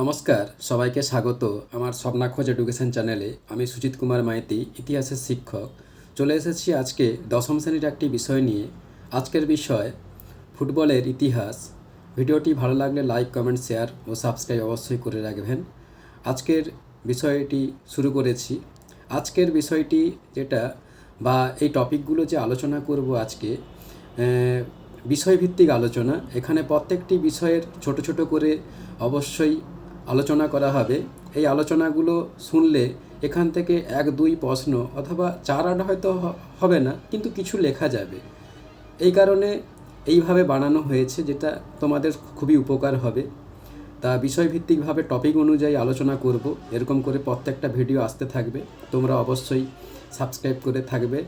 নমস্কার, সবাইকে স্বাগত আমার স্বপ্না খোঁজ এডুকেশন চ্যানেলে। আমি সুজিত কুমার মাইতি, ইতিহাসের শিক্ষক। চলে এসেছি আজকে দশম শ্রেণির একটি বিষয় নিয়ে। আজকের বিষয়, ফুটবলের ইতিহাস। ভিডিওটি ভালো লাগলে লাইক, কমেন্ট, শেয়ার ও সাবস্ক্রাইব অবশ্যই করে রাখবেন। আজকের বিষয়টি শুরু করেছি। আজকের বিষয়টি যেটা বা এই টপিকগুলো যে আলোচনা করব আজকে বিষয়ভিত্তিক আলোচনা। এখানে প্রত্যেকটি বিষয়ের ছোট ছোট করে অবশ্যই আলোচনা করা হবে। এই আলোচনাগুলো শুনলে এখান থেকে এক দুই প্রশ্ন অথবা চার আট হয়তো হবে না, কিন্তু কিছু লেখা যাবে। এই কারণে এইভাবে বানানো হয়েছে যেটা তোমাদের খুবই উপকার হবে। তা বিষয়ভিত্তিকভাবে টপিক অনুযায়ী আলোচনা করব। এরকম করে প্রত্যেকটা ভিডিও আসতে থাকবে। তোমরা অবশ্যই সাবস্ক্রাইব করে থাকবে।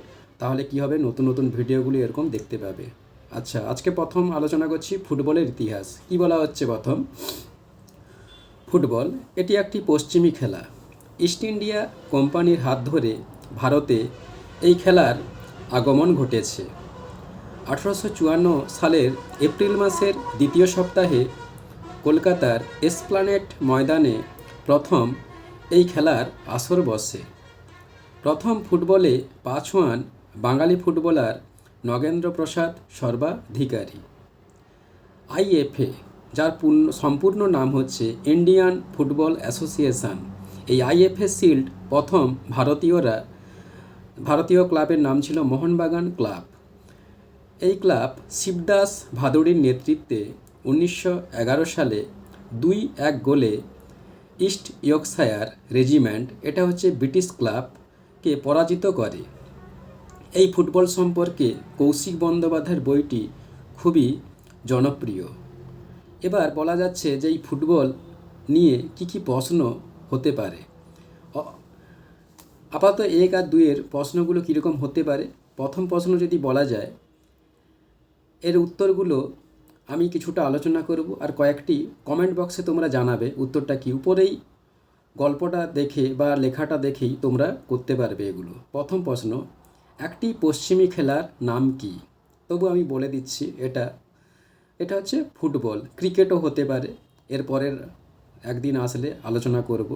তাহলে কি হবে? নতুন নতুন ভিডিওগুলি এরকম দেখতে পাবে। আচ্ছা আজকে প্রথম আলোচনা করছি ফুটবলের ইতিহাস। কি বলা হচ্ছে প্রথম? ফুটবল, এটি একটি পশ্চিমী খেলা। ইস্ট ইন্ডিয়া কোম্পানির হাত ধরে ভারতে এই খেলার আগমন ঘটেছে। আঠারোশো চুয়ান্ন সালের এপ্রিল মাসের দ্বিতীয় সপ্তাহে কলকাতার এসপ্লানেট ময়দানে প্রথম এই খেলার আসর বসে। প্রথম ফুটবলে পাঁচ হন বাঙালি ফুটবলার নগেন্দ্র প্রসাদ সর্বাধিকারী আইএফএ যার পূর্ণ, সম্পূর্ণ নাম হচ্ছে ইন্ডিয়ান ফুটবল অ্যাসোসিয়েশন। এই আইএফএ শিল্ড প্রথম ভারতীয়রা, ভারতীয় ক্লাবের নাম ছিল মোহনবাগান ক্লাব। এই ক্লাব শিবদাস ভাদুড়ির নেতৃত্বে উনিশশো এগারো সালে দুই এক গোলে ইস্ট ইয়র্কশায়ার রেজিমেন্ট, এটা হচ্ছে ব্রিটিশ ক্লাবকে পরাজিত করে। এই ফুটবল সম্পর্কে কৌশিক বন্দ্যোপাধ্যায়ের বইটি খুবই জনপ্রিয়। এবার বলা যাচ্ছে যে এই ফুটবল নিয়ে কি কি প্রশ্ন হতে পারে। আপাতত এক আর দুইয়ের প্রশ্নগুলো কীরকম হতে পারে? প্রথম প্রশ্ন যদি বলা যায়, এর উত্তরগুলো আমি কিছুটা আলোচনা করব আর কয়েকটি কমেন্ট বক্সে তোমরা জানাবে উত্তরটা কি। উপরেই গল্পটা দেখে বা লেখাটা দেখেই তোমরা করতে পারবে এগুলো। প্রথম প্রশ্ন, একটি পশ্চিমী খেলার নাম কি? তবু আমি বলে দিচ্ছি, এটা এটা হচ্ছে ফুটবল, ক্রিকেটও হতে পারে। এরপরের একদিন আসলে আলোচনা করব।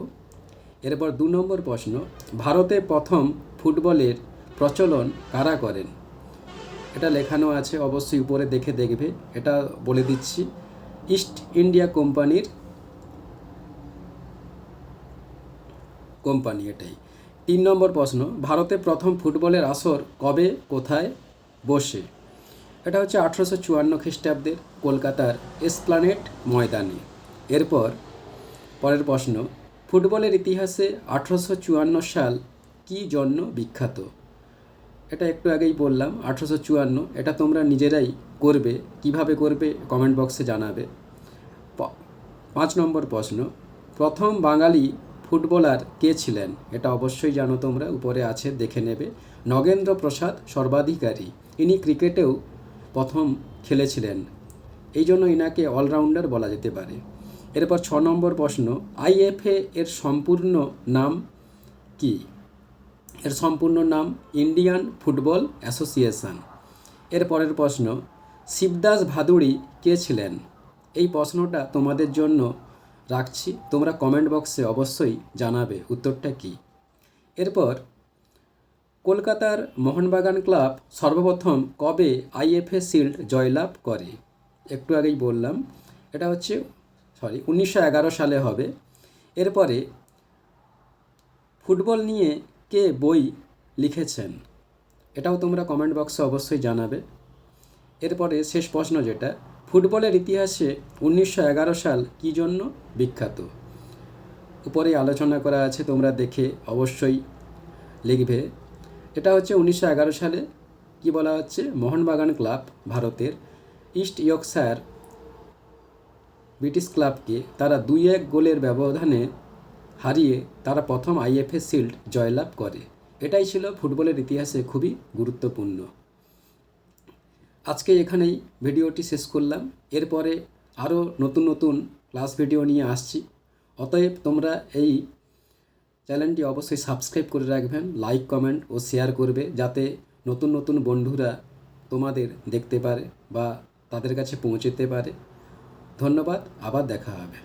এরপর দু নম্বর প্রশ্ন, ভারতে প্রথম ফুটবলের প্রচলন কারা করেন? এটা লেখানো আছে, অবশ্যই উপরে দেখে দেখবে। এটা বলে দিচ্ছি, ইস্ট ইন্ডিয়া কোম্পানির কোম্পানি এটাই। তিন নম্বর প্রশ্ন, ভারতে প্রথম ফুটবলের আসর কবে, কোথায়, বসে? এটা হচ্ছে আঠেরোশো চুয়ান্ন খ্রিস্টাব্দের কলকাতার এসপ্লানেট ময়দানে। এরপর পরের প্রশ্ন, ফুটবলের ইতিহাসে আঠেরোশো চুয়ান্ন সাল কী জন্য বিখ্যাত? এটা একটু আগেই বললাম, আঠেরোশো চুয়ান্ন। এটা তোমরা নিজেরাই করবে, কীভাবে করবে কমেন্ট বক্সে জানাবে। পাঁচ নম্বর প্রশ্ন, প্রথম বাঙালি ফুটবলার কে ছিলেন? এটা অবশ্যই জানো তোমরা, উপরে আছে, দেখে নেবে। নগেন্দ্র প্রসাদ সর্বাধিকারী। ইনি ক্রিকেটেও প্রথম খেলেছিলেন। এই জন্য ইনাকে অলরাউন্ডার বলা যেতে পারে। এরপর ছ নম্বর প্রশ্ন, আইএফএ এর সম্পূর্ণ নাম কী? এর সম্পূর্ণ নাম ইন্ডিয়ান ফুটবল অ্যাসোসিয়েশন। এর পরের প্রশ্ন, শিবদাস ভাদুড়ি কে ছিলেন? এই প্রশ্নটা তোমাদের জন্য রাখছি। তোমরা কমেন্ট বক্সে অবশ্যই জানাবে, উত্তরটা কী? এরপর কলকাতার মোহনবাগান ক্লাব সর্বপ্রথম কবে আইএফএ শিল্ড জয়লাভ করে? একটু আগেই বললাম, এটা হচ্ছে সরি উনিশশো এগারো সালে হবে। এরপরে ফুটবল নিয়ে কে বই লিখেছেন? এটাও তোমরা কমেন্ট বক্সে অবশ্যই জানাবে। এরপরে শেষ প্রশ্ন যেটা, ফুটবলের ইতিহাসে উনিশশো এগারো সাল কী জন্য বিখ্যাত? উপরে আলোচনা করা আছে, তোমরা দেখে অবশ্যই লিখবে। এটা হচ্ছে উনিশশো এগারো সালে কি বলা হচ্ছে? মোহনবাগান ক্লাব ভারতের ইস্ট ইয়র্কশায়ার ব্রিটিশ ক্লাবকে তারা দুই এক গোলের ব্যবধানে হারিয়ে তারা প্রথম আইএফএ শিল্ড জয়লাভ করে। এটাই ছিল ফুটবলের ইতিহাসে খুবই গুরুত্বপূর্ণ। আজকে এখানেই ভিডিওটি শেষ করলাম। এরপরে আরও নতুন নতুন ক্লাস ভিডিও নিয়ে আসছি। অতএব তোমরা এই চ্যানেলটি অবশ্যই সাবস্ক্রাইব করে রাখবেন, লাইক, কমেন্ট ও শেয়ার করবে যাতে নতুন নতুন বন্ধুরা তোমাদের দেখতে পারে বা তাদের কাছে পৌঁছতে পারে। ধন্যবাদ, আবার দেখা হবে।